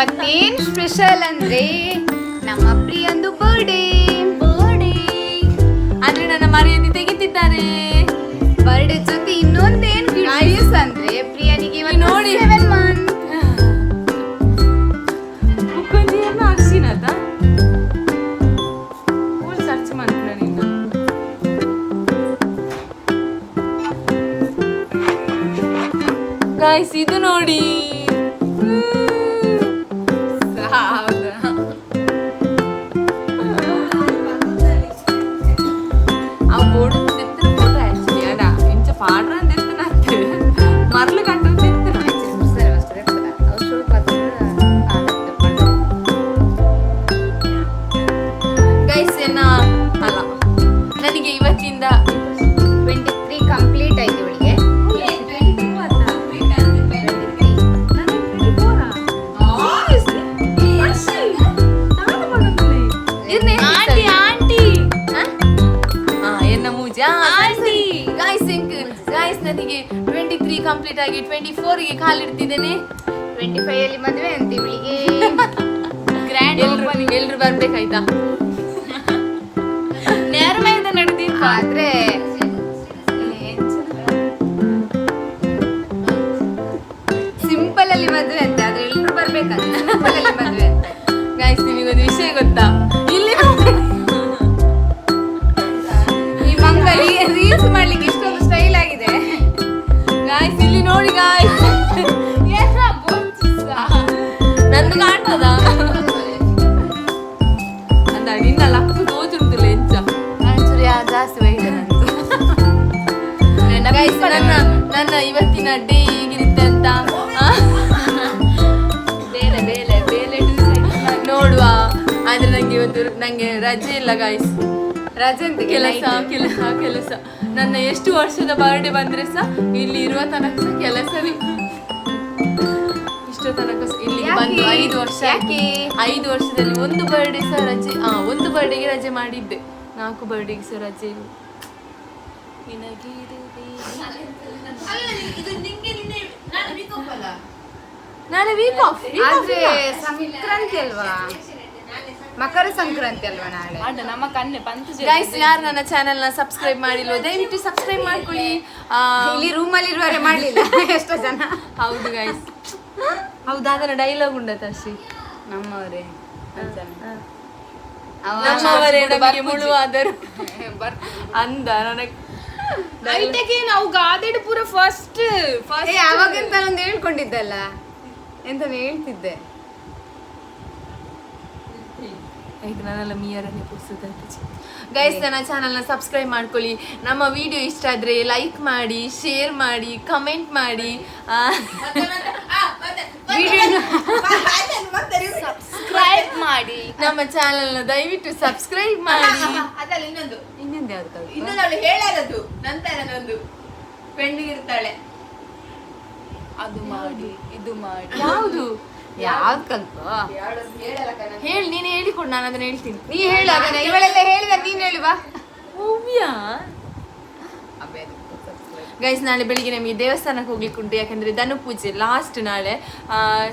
ಇವತ್ತೇನ್ special ಅಂದ್ರೆ ನಮ್ಮ ಪ್ರಿಯಂದು birthday birthday ಅಂದ್ರೆ ನನ್ನ ಮರ್ಯಾದೆ ತೆಗಿತಿದ್ದಾರೆ. ಬರ್ಡೇ ಜೊತೆ ಇನ್ನೊಂದೇನ್ ಆಯುಸ್ ಅಂದ್ರೆ ಪ್ರಿಯನಿಗೆ ಇವಾಗ ನೋಡಿ. ಸೆವೆನ್ ಮಂತ್ ಹಾಕ್ಸಿನದ ಫುಲ್ ಸರ್ಚ್ ಮಾಡ್ತೀರ ನೀನು. ಗಾಯ್ಸ್ ಇದು ನೋಡಿ. ನನಗೆ ಟ್ವೆಂಟಿ ತ್ರೀ ಕಂಪ್ಲೀಟ್ ಆಗಿ ಟ್ವೆಂಟಿ ಫೋರ್ಗೆ ಕಾಲಿಡ್ತಿದ್ದೇನೆ. ಟ್ವೆಂಟಿ ಫೈವ್ ಅಲ್ಲಿ ಮದುವೆ ಅಂತ ಇವಳಿಗೆ ಗ್ರ್ಯಾಂಡ್ ಎಲ್ರು ಎಲ್ರು ಬರ್ಬೇಕಾಯ್ತಾ? ನೇರಮೇದ ನಡೆದಿತ್ತು ಆದ್ರೆ ಸಿಂಪಲ್ ಅಲ್ಲಿ ಮದುವೆ ಅಂತ ಆದ್ರೆ ಎಲ್ರು ಬರ್ಬೇಕಂತ ಸಿಂಪಲ್ ಅಲ್ಲಿ ಗೈಸ್ ನನ್ನ ನನ್ನ ಇವತ್ತಿನ ಡೇ ಹೇಗಿರುತ್ತೆ ಅಂತ? ಬೇಲೆ ಬೇಲೆ ಬೇಲೆ ನೋಡುವ. ಆದ್ರೆ ನಂಗೆ ಇವತ್ತು ನಂಗೆ ರಜೆ ಇಲ್ಲ ಗಾಯ್ಸ್ ರಜೆ ಅಂತ ಕೆಲಸ ಕೆಲಸ ಕೆಲಸ. ನನ್ನ ಎಷ್ಟು ವರ್ಷದ ಬರ್ಡೇ ಬಂದ್ರೆ ಸಹ ಇಲ್ಲಿ ಇರುವ ತನಕ ಸಹ ಕೆಲಸವೇ ಇಷ್ಟು ತನಕ ಇಲ್ಲಿ ಬಂದು ಐದು ವರ್ಷ ಐದು ವರ್ಷದಲ್ಲಿ ಒಂದು ಬರ್ಡೇ ಸಹ ರಜೆ ಒಂದು ಬರ್ಡೇಗೆ ರಜೆ ಮಾಡಿದ್ದೆ. ನಾಲ್ಕು ಬರ್ಡೇಗೆ ಸಹ ರಜೆ ಇಲ್ಲ. ನಾಳೆ ವೀಕ್ ಆಫ್ ಆದ್ರೆ ಸಂಕ್ರಾಂತಿ ಅಲ್ವಾ? ಮಕರ ಸಂಕ್ರಾಂತಿ ಅಲ್ವಾ ನಾಳೆ? ಗೈಸ್ ಯಾರು ನನ್ನ ಚಾನೆಲ್ನ ಸಬ್ಸ್ಕ್ರೈಬ್ ಮಾಡಿಲ್ಲ ದಯವಿಟ್ಟು ಸಬ್ಸ್ಕ್ರೈಬ್ ಮಾಡ್ಕೊಳ್ಳಿ. ಇಲ್ಲಿ ರೂಮ್ ಅಲ್ಲಿ ಇರುವವರೆ ಮಾಡ್ಲಿಲ್ಲ. ಎಷ್ಟೋ ಜನ. ಹೌದು ಗೈಸ್ ಹೌದು ಅದನ್ನ ಡೈಲಾಗ್ ಉಂಡ ತರ್ಸಿ ನಮ್ಮವರೇ. ನಮ್ಮವರೇ ಮುಳುವಾದರು. ಅಂದ ನನಗೆ ನಾವು ಗಾದೆಡ್ ಪೂರ ಫಸ್ಟ್ ಏ ಅವಾಗಂತ ಒಂದು ಹೇಳ್ಕೊಂಡಿದ್ದಲ್ಲ? ಎಂತ ಹೇಳ್ತಿದ್ದೆ? ಆಯ್ತು ನಾನೆಲ್ಲ ಮಿಯರನ್ನೇ ಪುಸ್ತಕ ಗೈಸ್ ನನ್ನ ಚಾನಲ್ನ ಸಬ್ಸ್ಕ್ರೈಬ್ ಮಾಡ್ಕೊಳ್ಳಿ. ನಮ್ಮ ವಿಡಿಯೋ ಇಷ್ಟ ಆದ್ರೆ ಲೈಕ್ ಮಾಡಿ ಶೇರ್ ಮಾಡಿ ಕಮೆಂಟ್ ಮಾಡಿ. ಸಬ್ಸ್ಕ್ರೈಬ್ ಮಾಡಿ. ನಮ್ಮ ಚಾನಲ್ನ ದಯವಿಟ್ಟು ಸಬ್ಸ್ಕ್ರೈಬ್ ಮಾಡಿ. ಅದಲ್ಲ ಇನ್ನೊಂದು. ಇನ್ನೊಂದು ಯಾವ್ದು? ಇನ್ನೊಂದು ಅವಳು ಹೇಳಾರದು ನಂತರ ನಂದು. ಪೆಂಡಿಗೆ ಇರ್ತಾಳೆ. ಅದು ಮಾಡಿ ಇದು ಮಾಡಿ. ಯಾವುದು? ಯಾವ್ದು ಕಲ್ಪ ಹೇಳಿ ನೀನು ಹೇಳಿಕೊಡು ನಾನು ಅದನ್ನ ಹೇಳ್ತೀನಿ. ನೀ ಹೇಳು ಅದನ್ನ. ಇವಳೆಲ್ಲ ಹೇಳಿದ ನೀನ್ ಹೇಳುವ ಹವ್ಯಾ? ಗೈಸ್ ನಾಳೆ ಬೆಳಿಗ್ಗೆ ನಮಗೆ ದೇವಸ್ಥಾನಕ್ಕೆ ಹೋಗ್ಲಿಕ್ಕೆ ಉಂಟು. ಯಾಕಂದ್ರೆ ಧನು ಪೂಜೆ ಲಾಸ್ಟ್ ನಾಳೆ.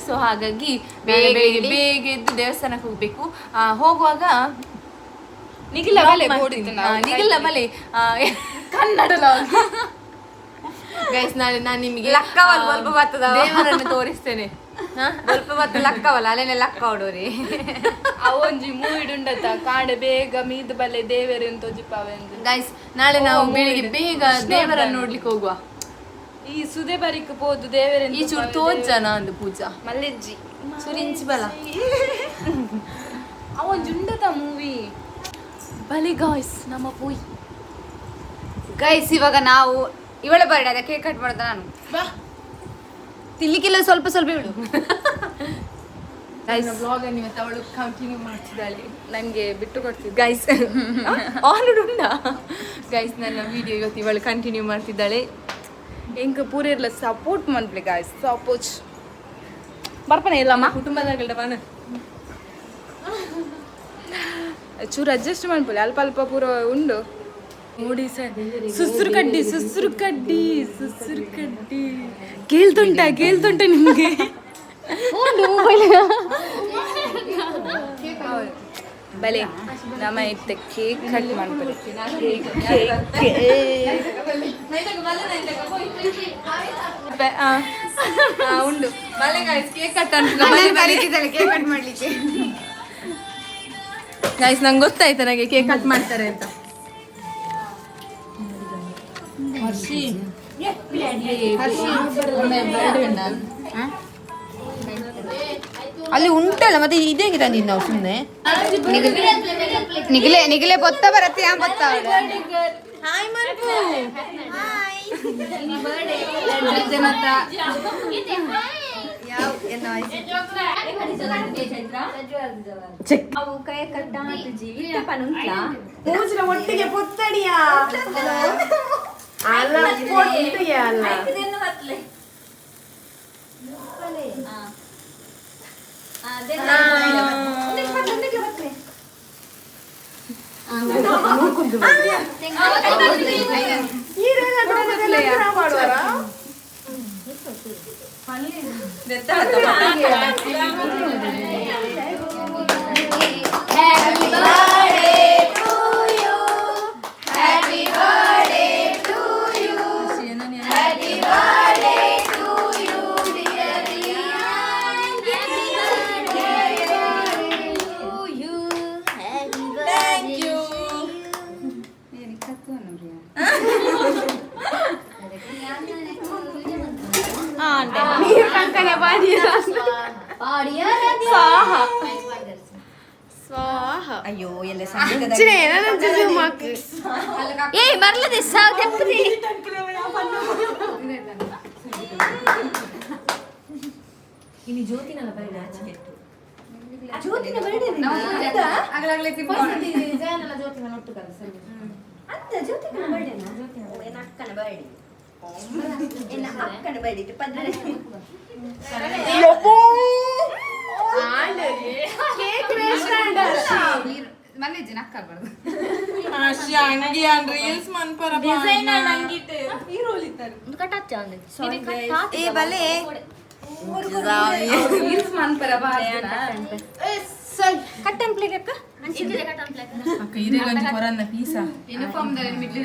ಸೊ ಹಾಗಾಗಿ ಬೆಳಿಗ್ಗೆ ಎದ್ದು. ಬೇಗ ಎದ್ದು ದೇವಸ್ಥಾನಕ್ಕೆ ಹೋಗ್ಬೇಕು. ಆ, ಹೋಗುವಾಗ ನಿಖಿಲ ಮಲೆ ನಿಖಿಲ ಬಲೆ ಕನ್ನಡ ಗೈಸ್ ನಾಳೆ ನಾನು ನಿಮಗೆ. ದೇವರನ್ನು ತೋರಿಸ್ತೇನೆ? ಸ್ವಲ್ಪ ಮತ್ತೆ ಲಕ್ಕವಲ್ಲ ಅಲ್ಲೇನೆ ಲಕ್ಕ ಹೊಡೋರಿ. ಅವೊಂಜಿ ಮೂವಿಡುಂಡತ ಕಾಂಡೆ ಬೇಗ ಮೀದ ಬಲೆ ದೇವರು ಅಂತ ಜಿಪ್ಪಾವೆ ಅಂದು ಗೈಸ್ ನಾಳೆ ನಾವು ಬೆಳಿಗ್ಗೆ ಬೇಗ ದೇವರನ್ನು ನೋಡ್ಲಿಕ್ಕೆ ಹೋಗುವ. ಈ ಸುದೆ ಬರಿಕ್ ಪೋದು ದೇವರ ಈ ಚೂರು ತೋಜನ ಒಂದು ಪೂಜಾ. ಮಲ್ಲೆಜ್ಜಿ. ಸುರಿಂಚಿ ಬಲ. ಅವೊಂಜಿ ಉಂಡತ ಮೂವಿ. ಬಲಿ ಗಾಯ್ಸ್ ನಮ್ಮ ಪೂಯಿ ಗೈಸ್ ಇವಾಗ ನಾವು ಇವಳ ಬರ್ಡೇ ಅದ ಕೇಕ್ ಕಟ್ ಮಾಡ್ದ ನಾನು. ತಿನ್ಲಿಕ್ಕಿಲ್ಲ ಸ್ವಲ್ಪ ಸ್ವಲ್ಪ ಹೇಳು ಅವಳು ಕಂಟಿನ್ಯೂ ಮಾಡ್ತಿದ್ದಾಳೆ. ನನಗೆ ಬಿಟ್ಟು ಕೊಡ್ತಿದ್ದೆ. ಗೈಸ್ ಆಲ್ರೆಡಿ ಉಂಡ ಗೈಸ್ ನನ್ನ ವಿಡಿಯೋ ಇವತ್ತು ಇವಳು ಕಂಟಿನ್ಯೂ ಮಾಡ್ತಿದ್ದಾಳೆ. ಹೆಂಗೆ ಪೂರ ಇರ್ಲ ಸಪೋರ್ಟ್ ಮಂತ್ಲಿ ಗೈಸ್ ಸಪೋಚ್ ಬರ್ಪನೆ ಇಲ್ಲಮ್ಮ ಕುಟುಂಬದ ಬಾಣ ಚೂರು ಅಡ್ಜಸ್ಟ್ ಮಾಡ್ಬೋದು ಅಲ್ಪ ಅಲ್ಪ ಪೂರ ಉಂಡು. ನೋಡಿ ಸರ್ ಸುಸ್ರು ಕಡ್ಡಿ ಸುಸ್ರು ಕಡ್ಡಿ ಸುಸ್ರು ಕಡ್ಡಿ. ಕೇಳ್ತುಂಟ ಕೇಳ್ತುಂಟ ನಿಮ್ಗೆ. ಬಲೆ ನಮ್ಮ ಇತ್ತ ಕೇಕ್ ಕಟ್ ಮಾಡ್ಬೋದು ಉಂಡು. ಕೇಕ್ ಕಟ್ ನಂಗೆ ಗೊತ್ತಾಯ್ತು ನನಗೆ ಕೇಕ್ ಕಟ್ ಮಾಡ್ತಾರೆ ಅಂತ. ಅಲ್ಲಿ ಉಂಟಲ್ಲ ಮತ್ತೆ ಇದೇಗೆ ತಂದಿದ್ದು ನಾವು ಸುಮ್ಮನೆ ನಿಗಲೆ ನಿಗಲೆ ಬೊತ್ತ ಬರತ್ತೆ ಯಾ ಬೊತ್ತ ಹಾಯ್ ಮರ್ಪು ಒಟ್ಟಿಗೆ ಪುತ್ತಡಿಯ ಅಲ್ಲ ಪುತ್ತಡಿಯ ಅಲ್ಲ ಅಯ್ಯೋ ಎಲ್ಲ ಏಯ್ ಬರ್ಲದೆ ಸಾವು ತೆಪ್ಪದಿ ಇಲ್ಲಿ ಜ್ಯೋತಿನಲ್ಲ ಬರಲಿ ಆಚೆ ಆಗಲಾಗ್ಲೇ ತಿನ್ಕೊಂಡು ಮನೆ ನಕ್ಕಾಗ್ಬಾರ್ದು ರೀಲ್ಸ್ ಏ ಬಲೆ ರೀಲ್ಸ್ ಮನ್ಪರ ಅಕ್ಕ? ಇರೇಗಂಜಿ ಕೊರನ್ನ ಪೀಸ ಯೂನಿಫಾರ್ಮ್ ದಲ್ಲಿ ಮಿಡ್ಲಿ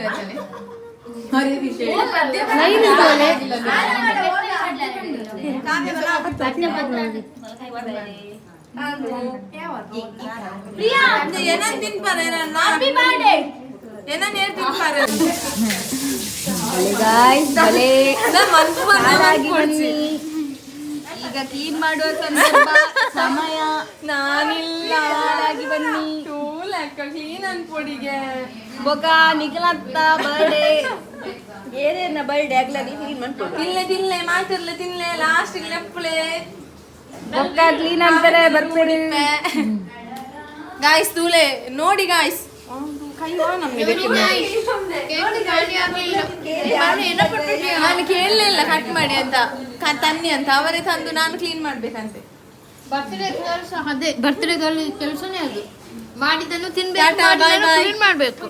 ಬಂದು ಈಗ ಕ್ಲೀನ್ ಮಾಡುವ ಸಮಯ ನಾನಿಲ್ಲ ಬನ್ನಿ ಕ್ಲೀನ್ ಅನ್ಕೊಡಿಗೆ ಬೊಕ ನಿಖಲತ್ತ ಬರ್ಡೇ ಏನೇನ ಬರ್ಡೇ ಆಗ್ಲ ನೀನು ಮಾಡ್ಕೊಂಡು ತಿನ್ಲೆ ತಿನ್ಲೆ ಮಾತಿರ್ಲೆ ತಿನ್ಲೆ ಲಾಸ್ಟ್ ಲೆಪ್ಪಲೆ ಬೊಕ್ಕ ಕ್ಲೀನ್ ಅಂತಾರೆ ಬರ್ಬೇಡಿ ಗಾಯ್ಸ್ ತೂಲೆ ನೋಡಿ ಗಾಯ್ಸ್ ನಾನು ಕೇಳಲಿಲ್ಲ ಕಟ್ ಮಾಡಿ ಅಂತ. ತನ್ನಿ ಅಂತ. ಅವರೇ ತಂದು ನಾನು ಕ್ಲೀನ್ ಮಾಡ್ಬೇಕಂತೆ. ಬರ್ತ್ಡೇ ಕೆಲಸ ಅದೇ ಬರ್ತ್ಡೇ ಕೆಲಸನೇ ಅದು. ಮಾಡಿದ್ದನ್ನು ಟಾಟಾ, bye bye. ತಿನ್ಬೇಕು ಮಾಡ್ಬೇಕು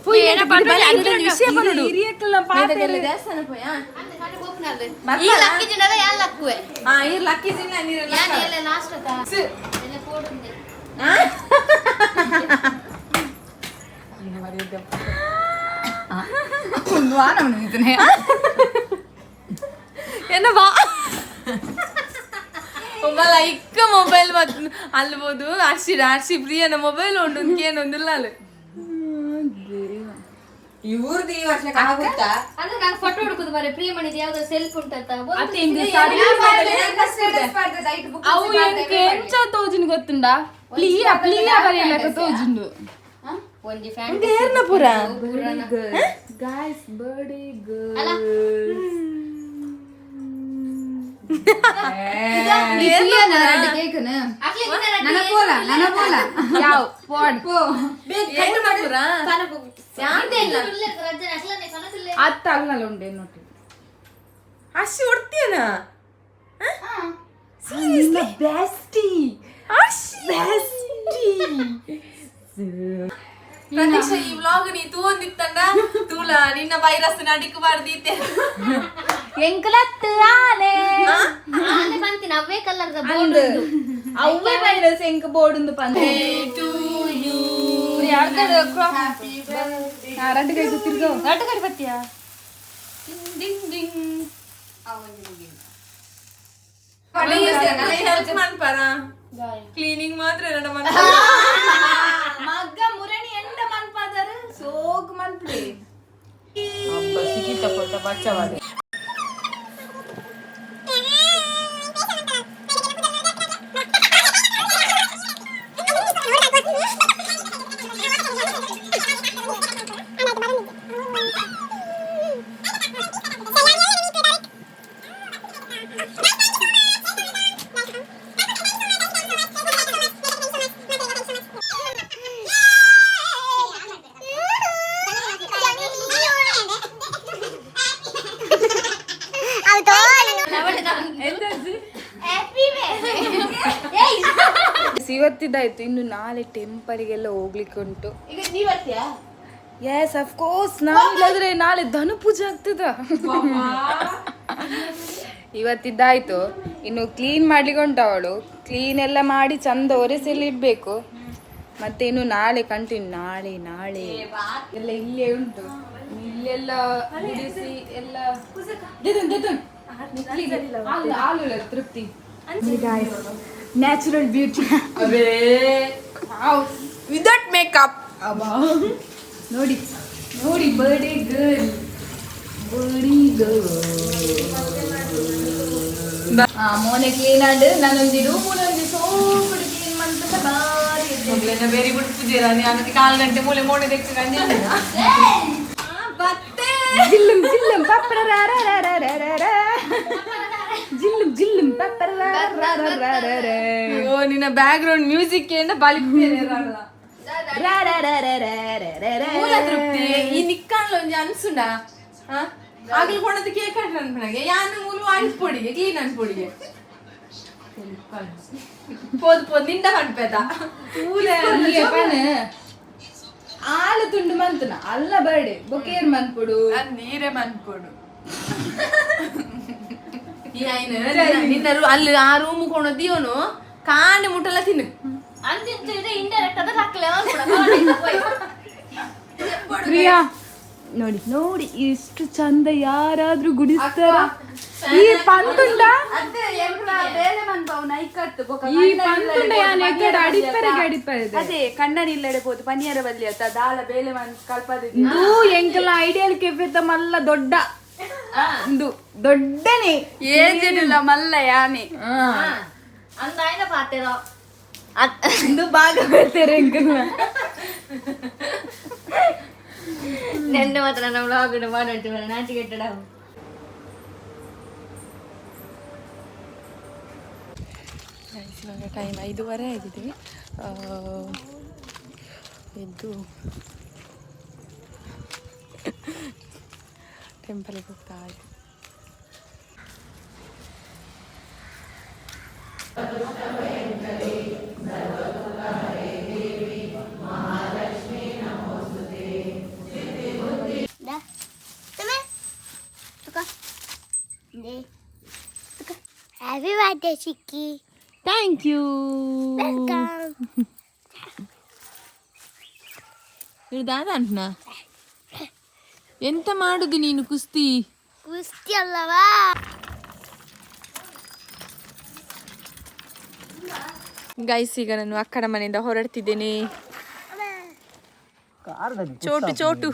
ಮೇದಗೆಲ್ಲ ದೇವಸ್ಥಾನ ಪೋಯ ಈ ಲಕ್ಕಿ ದಿನದ ಯಾ ಲಕ್ಕುವೆ ಹಾ ಈ ಲಕ್ಕಿ ಜಿನ್ನ ನೀರೆಲ್ಲ ಯಾನ್ ಎಲ್ಲ ಲಾಸ್ಟ್ ಎಲ್ಲ ಕೊಡುಂದೆ ಒಂದು ವಾರ ನಿಂತಾನೆ என்ன வா ಒಬ್ಬಲ ಇಕ್ಕ ಮೊಬೈಲ್ ಮತ್ ಅಲ್ಬೋದು. ಅರ್ಸಿ ಅರ್ಸಿ ಪ್ರಿಯನ ಮೊಬೈಲ್ ಉಂಡು ಏನೊಂದಿಲ್ಲ ಅಲ್ಲಿ ಇವ್ರದ್ದು ಈ ವರ್ಷಕ್ಕೆ ಆಗುತ್ತಾ? ಅಂದ್ರೆ ನಾನು ಫೋಟೋ ಹುಡುಕುದು ಮಾರೆ ಪ್ರಿಯಮಣಿದು ಯಾವ್ದೋ ಸೆಲ್ಫ್ ಉಂಟಂತ ಒಂದು ಅವು ಎಂಕ್ ಎಂಚ ತೋಜಿನ ಗೊತ್ತುಂಡ? ಪ್ಲಿಯ ಪ್ಲಿಯ ಬರೆಯಲಕ ತೋಜಿಂಡು ಒಂಜಿ ಫ್ಯಾನ್ ಪುರ ಗಾಯ್ಸ್ ಬರ್ಡೇ ಅಲ್ಲ ಅತ್ತ ಅಲ್ಲಲ್ಲ ಉಂಡೆ ನೋಡಿ ಅರ್ಸಿ ಹೊಡ್ತೀಯನ ಬೆಸ್ಟಿ ಪ್ರತೀಕ್ಷಾ ಈ ವ್ಲಾಗ್ ನೀ ತೂಂದಿತ್ತಂಡ ತೂಲ ನಿನ್ನ ವೈರಸ್ ನಡಿಕಬಾರ್ದಿತ್ತೆ ಎಂಕಲತ್ತು ಆನೆ ಆನೆ ಬಂತಿನ ಅವೇ ಕಲ್ಲರ್ದ ಬೋರ್ಡ್ ಅವೇ ಬೈರಸ್ ಎಂಕ ಬೋರ್ಡ್ ಒಂದು ಪಂತೆ ಯಾರ್ಗದ ரெண்டு கை சுத்திருக்கோ ரெண்டு கை பத்தியா டிங் டிங் ಕ್ಲೀನಿಂಗ್ ಮಾತ್ರ ಎರಡ ಮನ ಮಗ್ಗ ಮುರಣಿ ಎಂದ ಮನ್ಪಾದರು ಸೋಕ್ ಮನ್ಪಡಿ ಸಿಕ್ಕಿತ ಕೊಟ್ಟ ಬಚ್ಚವಾದ ಇವತ್ತಿದ್ದಾಯ್ತು. ಇನ್ನು ನಾಳೆ ಟೆಂಪಲ್ಗೆಲ್ಲ ಹೋಗ್ಲಿಕ್ಕೆ ಉಂಟು. ಎಸ್ ಅಫ್ ಕೋರ್ಸ್ ನಾಳೆ ಧನು ಪೂಜೆ ಆಗ್ತದ ಇವತ್ತಿದ್ದಾಯ್ತು. ಇನ್ನು ಕ್ಲೀನ್ ಮಾಡ್ಲಿಕ್ಕೆ ಉಂಟು ಅವಳು. ಕ್ಲೀನ್ ಎಲ್ಲ ಮಾಡಿ ಚಂದ ಒರೆಸೆಲ್ಲ ಇಡ್ಬೇಕು. ಮತ್ತೆ ಇನ್ನು ನಾಳೆ ಕಂಟಿನ್ಯೂ ನಾಳೆ ನಾಳೆ. ಎಲ್ಲ ಇಲ್ಲೇ ಉಂಟು. ಇಲ್ಲೆಲ್ಲ ಗುಡಿಸಿ ಎಲ್ಲ ದೇದನ್, natural beauty. Arey. Wow. Without makeup. Abba. Nodi. Nodi birthday girl. Birthday girl. ಆ ಮೋನೆ ಕ್ಲೀನ್ ಆಡ್ ನಾನೊಂದಿರು ಮೂಲೊಂದು ಸೋಪುಡು ಕ್ಲೀನ್ ಮಾಡ್ತಾ ಬಾರಿ ಮೊದಲೆಲ್ಲ ಬೇರೆ ಬಿಡ್ತಿದ್ದೀರಾ ನೀ ಅನ್ನಕ್ಕೆ ಕಾಲು ಗಂಟೆ ಮೂಲೆ ಮೋನೆ ತೆಗ್ಸಿ ಕಂಡಿಲ್ಲ ಬತ್ತೆ ಜಿಲ್ಲಂ ಜಿಲ್ಲಂ ಪಪ್ಪರ ರ ರ ರ ರ ರ ಓ ನಿನ್ನ ಬ್ಯಾಕ್ ಗ್ರೌಂಡ್ ಮ್ಯೂಸಿಕ್ ಏನ ತೃಪ್ತಿ ಈ ನಿಕ್ಕಾಣ್ಲ ಒಂಜಿ ಅನ್ಸುಂಡ ಆಗ್ಲಿ ಕೊಡದ ಕೇಕ್ ಕಟ್ ಅನ್ಪಣಗೆ ಯಾನು ಮೂಲು ಆಯ್ಸ್ ಪೊಡಿಗೆ ಕ್ಲೀನ್ ಅನ್ಪೊಡಿಗೆ ಪೋದ್ ಪೋದ್ನಿಂದ பண்பேதா ஊல நீ ತುಂಡು ಮಂತನ ಅಲ್ಲ ಬರ್ಡೆ ಬೊಕೇರ್ ಮನ್ಪುಡು ನೀರೆ ಮನ್ಪೊಡು ನಿನ್ನ ರೂ- ಅಲ್ಲಿ ಆ ರೂಮ್ ಕೊಣದಿ ದಿಯೋನು ಕಾಂಡೆ ಮುಟ್ಟಲ್ಲ ತಿನ್ನು. ಪ್ರಿಯಾ ನೋಡಿ ನೋಡಿ ಎಷ್ಟು ಚಂದ ಯಾರಾದ್ರೂ ಗುಡಿಸ್ತಾರ? ಈ ಪಂತುಂಡ ಈ ಪಂತುಂಡ ಯಾನ್ ಅಡಿಪರೆ ಅಡಿಪ್ಪರೆಗೆ ಅಡಿಪ್ಪರೆ ಅದೇ ಕಣ್ಣನಿಲ್ಲಡೆ ಪೋದು ಪನಿಯರ ಬಲ್ಲಿ ಅತ್ತ ದಾಲ ಬೇಲೆ ಮನ್ ಕಲ್ಪದ ಇದು ಎಂಕಲ ಐಡಿಯಲ್ ಕೆಫೆತ ಮಲ್ಲ ದೊಡ್ಡ. దొడ్డని. ఏం చెడుల మల్లయ్య అని. అంత ఆయన పాతేదో అందు బాగా పెడతారు ఇంకా నిన్న మాత్రం వ్లాగుడు మాడంటే నాటి కట్టడం. ಇವಾಗ ಟೈಮ್ ಐದೂವರೆ ಆಗಿದೆ టెంపుల్కి ಹೋಗ್ತಾರೆ happy birthday Chikki thank you welcome ఇది దాదా అంటున్నా ಎಂತ ಮಾಡುದು ನೀನು ಕುಸ್ತಿ? ಕುಸ್ತಿ ಅಲ್ಲವಾ? ಗೈಸ್ ಈಗ ನಾನು ಅಕ್ಕನ ಮನೆಯಿಂದ ಹೊರಡ್ತಿದ್ದೇನೆ. ಚೋಟು ಚೋಟು.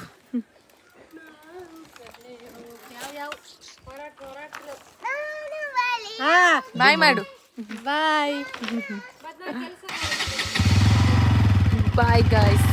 ಬಾಯ್ ಮಾಡು. ಬಾಯ್. ಬಾಯ್ ಗಾಯ್ಸ್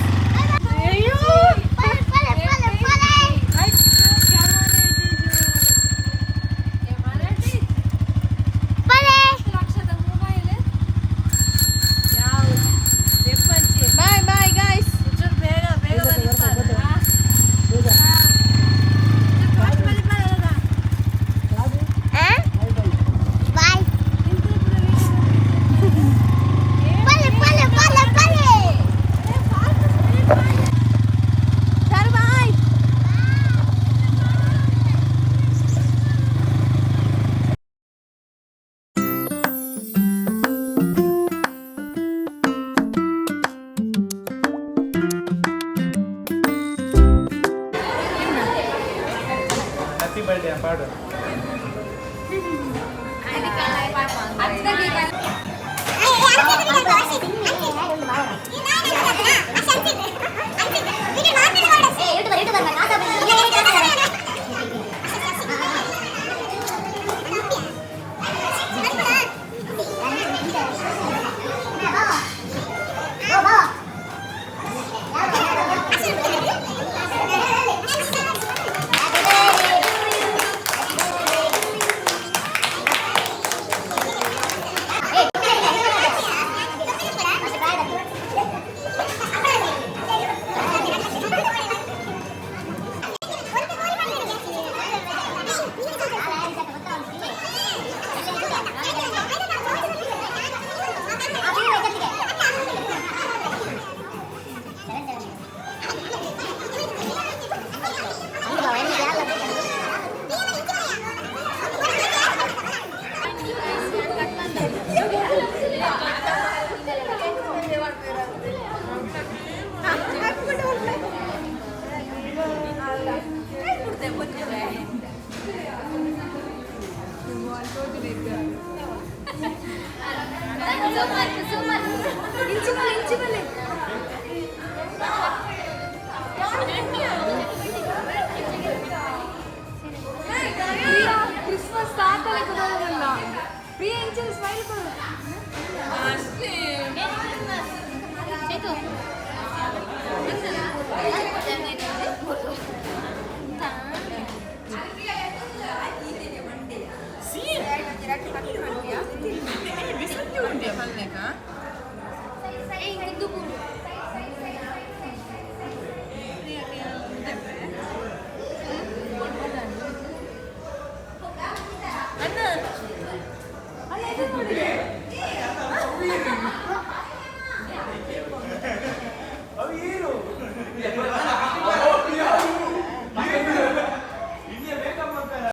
ಅಣ್ಣ